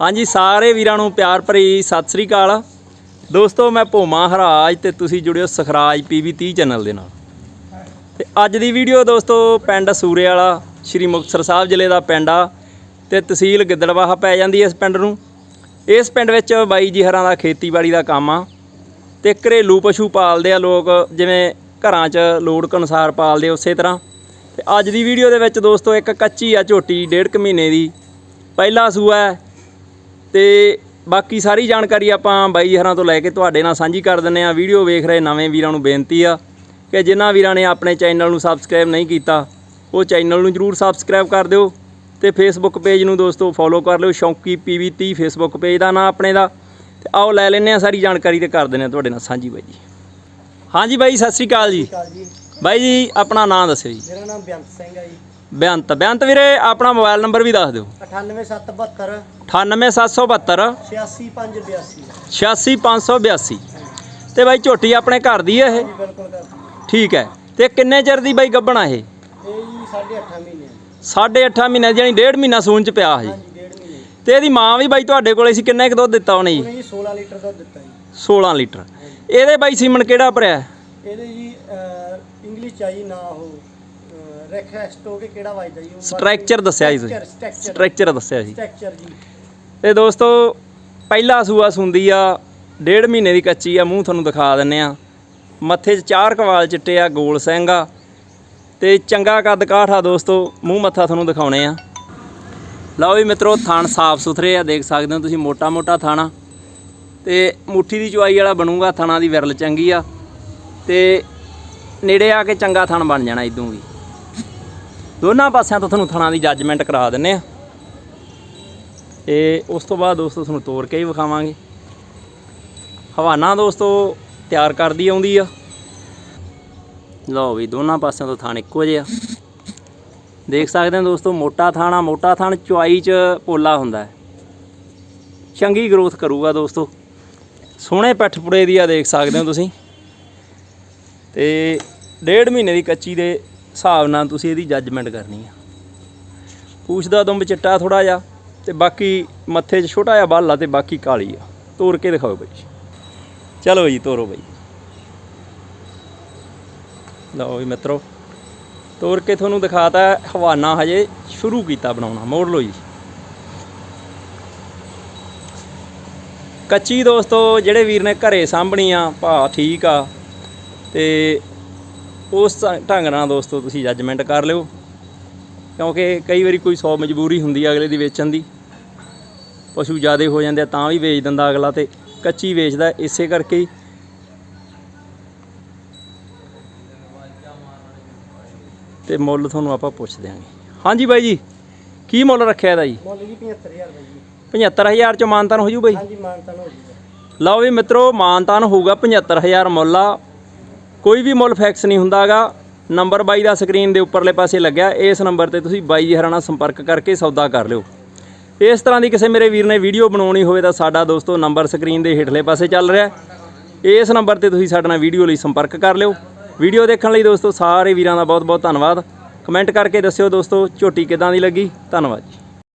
ਹਾਂਜੀ, ਸਾਰੇ ਵੀਰਾਂ ਨੂੰ ਪਿਆਰ ਭਰੀ ਸਤਿ ਸ੍ਰੀ ਅਕਾਲ। ਦੋਸਤੋ, ਮੈਂ ਭੋਮਾ ਹਰਾਜ ਤੇ ਤੁਸੀਂ ਜੁੜਿਓ ਸਖਰਾਜ ਪੀਵੀ 30 ਚੈਨਲ ਦੇ ਨਾਲ। ਤੇ ਅੱਜ ਦੀ ਵੀਡੀਓ ਦੋਸਤੋ, ਪਿੰਡ ਸੂਰੇ ਵਾਲਾ, ਸ਼੍ਰੀ ਮੁਕਤਸਰ ਸਾਹਿਬ ਜ਼ਿਲ੍ਹੇ ਦਾ ਪਿੰਡ ਆ ਤੇ ਤਹਿਸੀਲ ਗਿੱਦੜਵਾਹਾ ਪੈ ਜਾਂਦੀ ਇਸ ਪਿੰਡ ਨੂੰ। ਇਸ ਪਿੰਡ ਵਿੱਚ ਬਾਈ ਜੀ ਹਰਾਂ ਦਾ ਖੇਤੀਬਾੜੀ ਦਾ ਕੰਮ ਆ ਤੇ ਘਰੇਲੂ ਪਸ਼ੂ ਪਾਲਦੇ ਆ ਲੋਕ, ਜਿਵੇਂ ਘਰਾਂ 'ਚ ਲੋੜ ਅਨੁਸਾਰ ਪਾਲਦੇ ਉਸੇ ਤਰ੍ਹਾਂ। ਤੇ ਅੱਜ ਦੀ ਵੀਡੀਓ ਦੇ ਵਿੱਚ ਦੋਸਤੋ, ਇੱਕ ਕੱਚੀ ਆ ਝੋਟੀ, ਡੇਢ ਕੁ ਮਹੀਨੇ ਦੀ। ਪਹਿਲਾ ਸੂਆ ਹੈ ਤੇ ਬਾਕੀ ਸਾਰੀ ਜਾਣਕਾਰੀ ਆਪਾਂ ਬਾਈ ਹਰਾਂ ਤੋਂ ਲੈ ਕੇ ਤੁਹਾਡੇ ਨਾਲ ਸਾਂਝੀ ਕਰ ਦਿੰਨੇ ਆ। ਵੀਡੀਓ ਵੇਖ ਰਹੇ ਨਵੇਂ ਵੀਰਾਂ ਨੂੰ ਬੇਨਤੀ ਆ ਕਿ ਜਿਨ੍ਹਾਂ ਵੀਰਾਂ ਨੇ ਆਪਣੇ ਚੈਨਲ ਨੂੰ ਸਬਸਕ੍ਰਾਈਬ ਨਹੀਂ ਕੀਤਾ ਉਹ ਚੈਨਲ ਨੂੰ ਜਰੂਰ ਸਬਸਕ੍ਰਾਈਬ ਕਰ ਦਿਓ ਤੇ ਫੇਸਬੁੱਕ ਪੇਜ ਨੂੰ ਦੋਸਤੋ ਫੋਲੋ ਕਰ ਲਿਓ। ਸ਼ੌਂਕੀ ਪੀਵੀ 30 ਫੇਸਬੁੱਕ ਪੇਜ ਦਾ ਨਾਂ ਆਪਣੇ ਦਾ। ਤੇ ਆਓ ਲੈ ਲੈਨੇ ਆ ਸਾਰੀ ਜਾਣਕਾਰੀ ਤੇ ਕਰ ਦਿੰਨੇ ਆ ਤੁਹਾਡੇ ਨਾਲ ਸਾਂਝੀ ਬਾਈ ਜੀ। ਹਾਂਜੀ ਬਾਈ ਸਤਿ ਸ੍ਰੀ ਅਕਾਲ ਜੀ। ਕਾਲ ਜੀ। ਬਾਈ ਜੀ ਆਪਣਾ ਨਾਮ ਦੱਸਿਓ ਜੀ। ਮੇਰਾ ਨਾਮ ਬੇਅੰਤ ਸਿੰਘ ਹੈ ਜੀ। ਬੇਅੰਤ ਬੇਅੰਤ ਵੀਰੇ ਆਪਣਾ ਮੋਬਾਈਲ ਨੰਬਰ ਵੀ ਦੱਸ ਦਿਓ। 98772 98772 86582 86582 ਤੇ ਬਾਈ ਝੋਟੀ ਆਪਣੇ ਘਰ ਦੀ ਹੈ ਇਹ? ਬਿਲਕੁਲ ਠੀਕ ਹੈ। ਤੇ ਕਿੰਨੇ ਚਿਰ ਦੀ ਬਾਈ ਗੱਬਣਾ ਇਹ? ਇਹ ਜੀ 8.5 ਮਹੀਨੇ। ਸਾਢੇ 8 ਮਹੀਨੇ ਜਾਣੀ ਡੇਢ ਮਹੀਨਾ ਸੂਣ ਚ ਪਿਆ ਹੈ ਤੇ ਇਹਦੀ ਮਾਂ ਵੀ ਬਾਈ ਤੁਹਾਡੇ ਕੋਲੇ ਸੀ ਕਿੰਨੇ ਕੁ ਦੁੱਧ ਦਿੱਤਾ ਉਹਨੇ ਜੀ? ਉਹਨੇ ਜੀ 16 ਲੀਟਰ ਦੁੱਧ ਦਿੱਤਾ ਜੀ। 16 ਲੀਟਰ। ਇਹਦੇ ਬਾਈ ਸੀਮਨ ਕਿਹੜਾ ਭਰਿਆ? ਇਹਦੇ ਜੀ ਇੰਗਲਿਸ਼ ਚਾਹੀ ਨਾ ਉਹ। ਰੈਕਸਟੋ ਕੇ ਕਿਹੜਾ ਵੱਜਦਾ ਜੀ? ਸਟ੍ਰਕਚਰ ਦੱਸਿਆ ਜੀ ਤੁਸੀਂ। Structure structure. ਦੱਸਿਆ ਜੀ। ਸਟ੍ਰਕਚਰ ਜੀ। ਤੇ ਦੋਸਤੋ ਪਹਿਲਾ ਸੂਆ ਸੁੰਦੀ ਆ ਡੇਢ ਮਹੀਨੇ ਦੀ ਕੱਚੀ ਆ ਮੂੰਹ ਤੁਹਾਨੂੰ ਦਿਖਾ ਦਿੰਨੇ ਆ। ਮੱਥੇ 'ਚ ਚਾਰ ਕਵਾਲ ਚਿੱਟੇ ਆ ਗੋਲ ਸਿੰਘ ਆ। ਤੇ ਚੰਗਾ ਕੱਦ ਕਾਠ ਆ ਦੋਸਤੋ ਮੂੰਹ ਮੱਥਾ ਤੁਹਾਨੂੰ ਦਿਖਾਉਣੇ ਆ। ਲਓ ਵੀ ਮਿੱਤਰੋ ਥਣ ਸਾਫ਼ ਸੁਥਰੇ ਆ ਦੇਖ ਸਕਦੇ ਹੋ ਤੁਸੀਂ ਮੋਟਾ ਮੋਟਾ ਥਾਣਾ ਤੇ ਮੁੱਠੀ ਦੀ ਚੁਆਈ ਵਾਲਾ ਬਣੂਗਾ ਥਣਾ ਦੀ ਵਿਰਲ ਚੰਗੀ ਆ। ਤੇ ਨੇੜੇ ਆ ਕੇ ਚੰਗਾ ਥਣ ਬਣ ਜਾਣਾ ਇਦੋਂ ਵੀ। ਦੋਨਾਂ ਪਾਸਿਆਂ ਤੋਂ ਤੁਹਾਨੂੰ ਥਣਾ ਦੀ ਜੱਜਮੈਂਟ ਕਰਾ ਦਿੰਨੇ ਆ। ਤੇ ਉਸ ਤੋਂ ਬਾਅਦ ਦੋਸਤੋ ਤੁਹਾਨੂੰ ਤੋੜ ਕੇ ਹੀ ਵਿਖਾਵਾਂਗੇ। ਹਵਾਨਾ ਦੋਸਤੋ, ਤਿਆਰ ਕਰਦੀ ਆਉਂਦੀ ਆ। ਲਓ ਵੀ ਦੋਨਾਂ ਪਾਸਿਆਂ ਤੋਂ ਥਾਣ ਇੱਕੋ ਜਿਹਾ। ਦੇਖ ਸਕਦੇ ਹੋ ਦੋਸਤੋ, ਮੋਟਾ ਥਾਣਾ, ਮੋਟਾ ਥਾਣ ਚੁਆਈ ਚ ਪੋਲਾ ਹੁੰਦਾ ਹੈ। ਚੰਗੀ ਗਰੋਥ ਕਰੂਗਾ ਦੋਸਤੋ। ਸੋਹਣੇ ਪੱਠ ਪੁੜੇ ਦੀ ਆ ਦੇਖ ਸਕਦੇ ਹੋ ਤੁਸੀਂ। ਤੇ ਡੇਢ ਮਹੀਨੇ ਦੀ ਕੱਚੀ ਦੇ ਹਿਸਾਬ ਨਾਲ ਤੁਸੀਂ ਇਹਦੀ ਜੱਜਮੈਂਟ ਕਰਨੀ ਆ। ਪੂਛ ਦਾ ਦੁੰਬ ਚਿੱਟਾ ਥੋੜਾ ਜਿਹਾ ਤੇ ਬਾਕੀ ਮੱਥੇ 'ਚ ਛੋਟਾ ਜਿਹਾ ਬੱਲ ਆ ਤੇ ਬਾਕੀ ਕਾਲੀ ਆ। ਤੋੜ ਕੇ ਦਿਖਾਓ ਬਈ। ਚਲੋ ਜੀ ਤੋਰੋ ਬਈ। ਲਓ ਵੀ ਮਿੱਤਰੋ ਤੋੜ ਕੇ ਤੁਹਾਨੂੰ ਦਿਖਾਤਾ ਹੈ, ਹਵਾਨਾ ਹਜੇ ਸ਼ੁਰੂ ਕੀਤਾ ਬਣਾਉਣਾ। ਮੋੜ ਲਓ ਜੀ। ਕੱਚੀ ਦੋਸਤੋ ਜਿਹੜੇ ਵੀਰ ਨੇ ਘਰੇ ਸਾਂਭਣੀ ਆ ਭਾ ਠੀਕ ਆ ਤੇ ਉਸ ਢੰਗ ਨਾਲ ਦੋਸਤੋ ਤੁਸੀਂ ਜੱਜਮੈਂਟ ਕਰ ਲਿਓ। ਕਿਉਂਕਿ ਕਈ ਵਾਰੀ ਕੋਈ ਸੌ ਮਜਬੂਰੀ ਹੁੰਦੀ ਆ ਅਗਲੇ ਦੀ ਵੇਚਣ ਦੀ। ਪਸ਼ੂ ਜ਼ਿਆਦੇ ਹੋ ਜਾਂਦੇ ਆ ਤਾਂ ਵੀ ਵੇਚ ਦਿੰਦਾ ਅਗਲਾ ਤੇ ਕੱਚੀ ਵੇਚਦਾ ਇਸੇ ਕਰਕੇ ਹੀ। ਤੇ ਮੁੱਲ ਤੁਹਾਨੂੰ ਆਪਾਂ ਪੁੱਛ ਦਿਆਂਗੇ। ਹਾਂਜੀ ਬਾਈ ਜੀ ਕੀ ਮੁੱਲ ਰੱਖਿਆ ਇਹਦਾ ਜੀ? ਮੁੱਲ ਜੀ 75000 ਦਾ ਜੀ। 75000 ਚ ਮਾਨਤਾਨ ਹੋ ਜੂ ਬਾਈ? ਹਾਂਜੀ ਮਾਨਤਾ ਹੋ ਜੂਗਾ ਲਓ ਵੀ ਮਿੱਤਰੋ ਮਾਨਤਾਨ ਹੋਊਗਾ 75000 ਮੁੱਲ ਆ। ਕੋਈ ਵੀ ਮੁੱਲ ਫੈਕਸ ਨਹੀਂ ਹੁੰਦਾਗਾ। ਨੰਬਰ ਬਾਈ ਦਾ ਸਕਰੀਨ ਦੇ ਉੱਪਰਲੇ ਪਾਸੇ ਲੱਗਿਆ। ਇਸ ਨੰਬਰ ਤੇ ਤੁਸੀਂ ਬਾਈ ਜੀ ਹਰਾਂ ਨਾਲ ਸੰਪਰਕ ਕਰਕੇ ਸੌਦਾ ਕਰ ਲਿਓ। ਇਸ ਤਰ੍ਹਾਂ ਦੀ ਕਿਸੇ ਮੇਰੇ ਵੀਰ ਨੇ ਵੀਡੀਓ ਬਣਾਉਣੀ ਹੋਵੇ ਤਾਂ ਸਾਡਾ ਦੋਸਤੋ ਨੰਬਰ ਸਕਰੀਨ ਦੇ ਹੇਠਲੇ ਪਾਸੇ ਚੱਲ ਰਿਹਾ ਇਸ ਨੰਬਰ ਤੇ ਤੁਸੀਂ ਸਾਡੇ ਨਾਲ ਵੀਡੀਓ ਲਈ ਸੰਪਰਕ ਕਰ ਲਿਓ। ਵੀਡੀਓ ਦੇਖਣ ਲਈ ਦੋਸਤੋ ਸਾਰੇ ਵੀਰਾਂ ਦਾ ਬਹੁਤ ਬਹੁਤ ਧੰਨਵਾਦ। ਕਮੈਂਟ ਕਰਕੇ ਦੱਸਿਓ ਦੋਸਤੋ ਝੋਟੀ ਕਿਦਾਂ ਦੀ ਲੱਗੀ। ਧੰਨਵਾਦ ਜੀ।